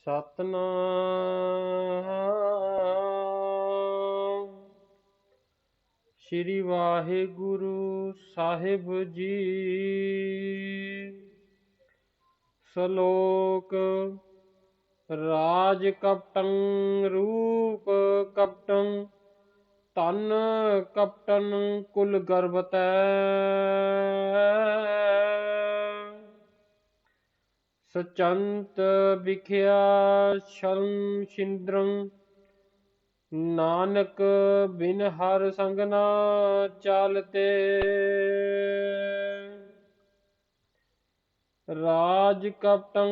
ਸਤਨਾਮ। ਸ੍ਰੀ ਵਾਹਿਗੁਰੂ ਸਾਹਿਬ ਜੀ। ਸ਼ਲੋਕ ਰਾਜ ਕਪਟੰ ਰੂਪ ਕਪਟੰ ਤਨ ਕਪਟਨ ਕੁਲ ਗਰਬਤੈ ਸਚੰਤ ਵਿਖਿਆ ਸ਼ਰਮ ਛਿੰਦਰੰ, ਨਾਨਕ ਬਿਨ ਹਰ ਸੰਗ ਨਾ ਚਾਲਤੇ। ਰਾਜ ਕਪਟੰ,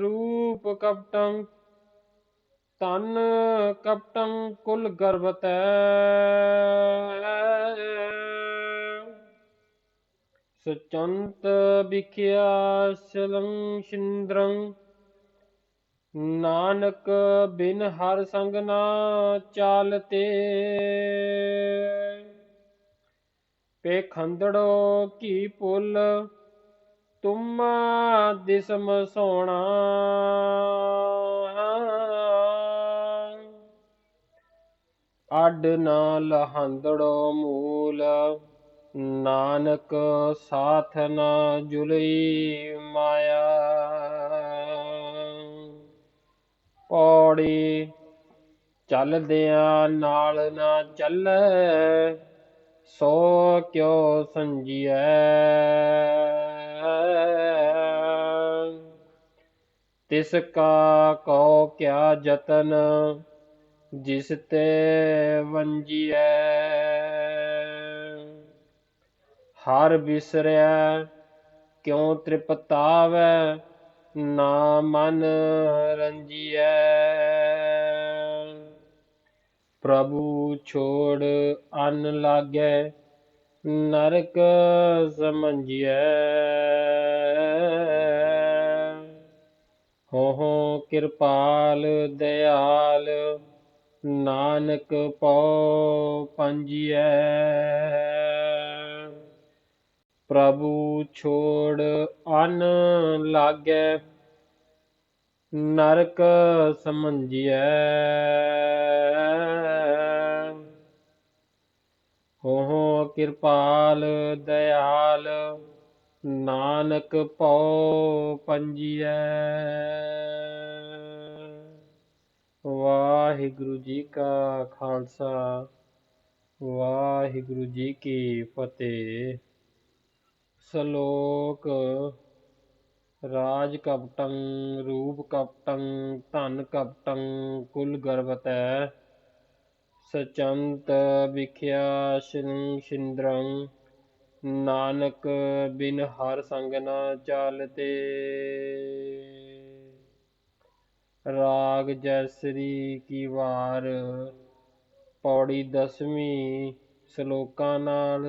ਰੂਪ ਕਪਟੰ ਤਨ ਕਪਟੰ, ਕੁਲ ਗਰਬਤੈ ਸੁਚੰਤ ਵਿਖਿਆ ਸਲੰ ਛਿੰਦਰੰ ਨਾਨਕ ਬਿਨ ਹਰ ਸੰਗ ਨਾ ਚਾਲਤੇ। ਪੇਖੰਦੜੋ ਕੀ ਪੁੱਲ, ਤੁਮ ਦਿਸਮ ਸੋਣਾ। ਅੱਡ ਨਾ ਲਹੰਦੜੋ ਮੂਲ ਨਾਨਕ ਸਾਥ ਨਾ ਜੁਲਈ ਮਾਇਆ। ਪੌੜੀ ਚੱਲਦਿਆਂ ਨਾਲ ਨਾ ਚੱਲੈ, ਸੋ ਕਿਉ ਸੰਜੀਐ? ਤਿਸ ਕਾ ਕਉ ਕਿਆ ਜਤਨ, ਜਿਸ ਤੇ ਵੰਜੀਐ? ਹਰ ਬਿਸਰਿਆ ਕਿਉ ਤ੍ਰਿਪਤਾਵੈ, ਨਾ ਮਨ ਰੰਜੀਐ। ਪ੍ਰਭੂ ਛੋੜ ਅਨ ਲਾਗੈ, ਨਰਕ ਸਮਝੀਐ ਹੋ ਕਿਰਪਾਲ ਦਿਆਲ, ਨਾਨਕ ਪਉ ਪੰਜੀਐ। ਪ੍ਰਭੂ ਛੋੜ ਅਨ ਲਾਗੈ, ਨਰਕ ਸਮਝੀਐ ਹੋ ਕਿਰਪਾਲ ਦਿਆਲ ਨਾਨਕ ਪਉ ਪੰਜੀਐ। ਵਾਹਿਗੁਰੂ ਜੀ ਕਾ ਖਾਲਸਾ, ਵਾਹਿਗੁਰੂ ਜੀ ਕੀ ਫਤਿਹ। ਸ਼ਲੋਕ ਰਾਜ ਕਪਟੰ, ਰੂਪ ਕਪਟੰ, ਧਨ ਕਪਟੰ, ਕੁਲ ਗਰਵਤੈ ਸਚੰਤ ਵਿਖਿਆ ਸ਼ਿੰ ਨਾਨਕ ਬਿਨ ਹਰ ਸੰਗ ਨਾ ਚਾਲਤੇ। ਰਾਗ ਜੈਸਰੀ ਕੀ ਵਾਰ, ਪੌੜੀ ਦਸਵੀਂ ਸ਼ਲੋਕਾਂ ਨਾਲ।